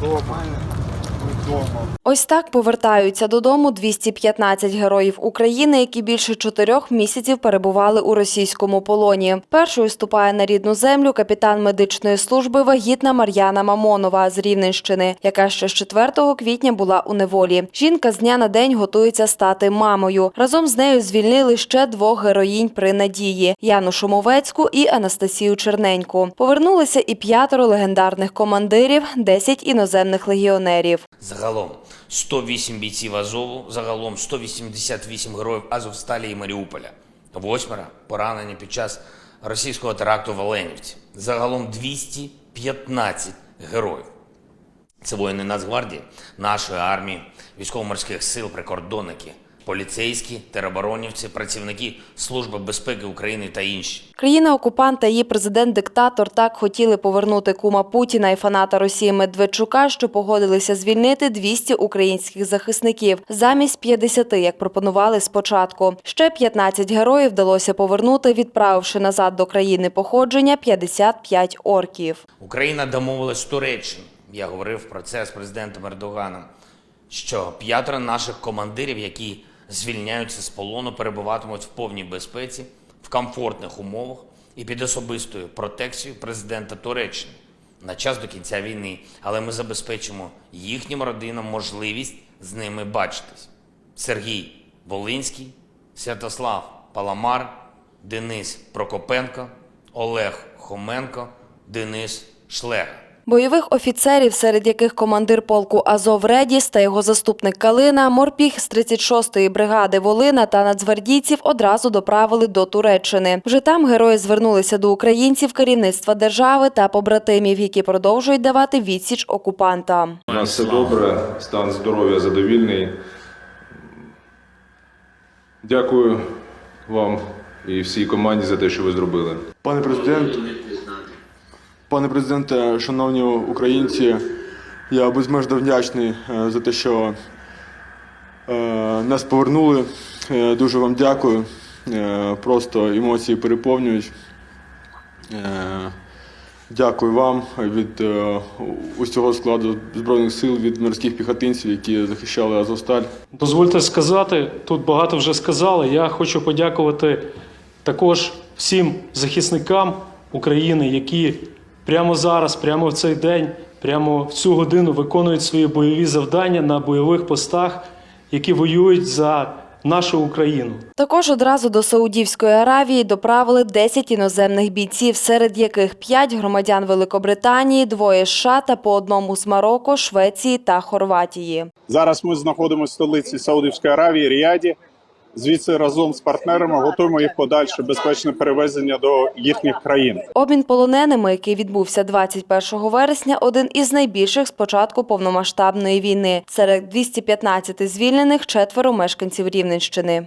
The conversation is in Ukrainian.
Дома. Ось так повертаються додому 215 героїв України, які більше чотирьох місяців перебували у російському полоні. Першою ступає на рідну землю капітан медичної служби вагітна Мар'яна Мамонова з Рівненщини, яка ще з 4 квітня була у неволі. Жінка з дня на день готується стати мамою. Разом з нею звільнили ще двох героїнь при надії: Яну Шумовецьку і Анастасію Черненьку. Повернулися і п'ятеро легендарних командирів, 10 іноземних легіонерів. Загалом 108 бійців Азову, загалом 188 героїв Азовсталі і Маріуполя, восьмеро поранені під час російського теракту в Оленівці. Загалом 215 героїв. Це воїни Нацгвардії, нашої армії, військово-морських сил, прикордонники, поліцейські, тероборонівці, працівники Служби безпеки України та інші. Країна-окупант та її президент-диктатор так хотіли повернути кума Путіна і фаната Росії Медведчука, що погодилися звільнити 200 українських захисників замість 50, як пропонували спочатку. Ще 15 героїв вдалося повернути, відправивши назад до країни походження 55 орків. Україна домовилась з Туреччиною. Я говорив про це з президентом Ердоганом, що п'ятеро наших командирів, які звільняються з полону, перебуватимуть в повній безпеці, в комфортних умовах і під особистою протекцією президента Туреччини на час до кінця війни. Але ми забезпечимо їхнім родинам можливість з ними бачитись. Сергій Волинський, Святослав Паламар, Денис Прокопенко, Олег Хоменко, Денис Шлега. Бойових офіцерів, серед яких командир полку Азов Редіс та його заступник Калина, морпіг з 36-ї бригади Волина та нацгвардійців одразу доправили до Туреччини. Вже там герої звернулися до українців, керівництва держави та побратимів, які продовжують давати відсіч окупантам. У нас все добре, стан здоров'я задовільний. Дякую вам і всій команді за те, що ви зробили. Пане президент, пане президенте, шановні українці, я безмежно вдячний е, за те, що е, нас повернули. Дуже вам дякую. Е, Просто емоції переповнюють. Дякую вам від усього складу Збройних сил, від морських піхотинців, які захищали Азовсталь. Дозвольте сказати, тут багато вже сказали. Я хочу подякувати також всім захисникам України, які прямо зараз, прямо в цей день, прямо в цю годину виконують свої бойові завдання на бойових постах, які воюють за нашу Україну. Також одразу до Саудівської Аравії доправили 10 іноземних бійців, серед яких 5 громадян Великобританії, двоє з США та по одному з Марокко, Швеції та Хорватії. Зараз ми знаходимося в столиці Саудівської Аравії, Ріаді. Звідси разом з партнерами готуємо їх подальше безпечне перевезення до їхніх країн. Обмін полоненими, який відбувся 21 вересня, один із найбільших з початку повномасштабної війни. Серед 215 звільнених четверо мешканців Рівненщини.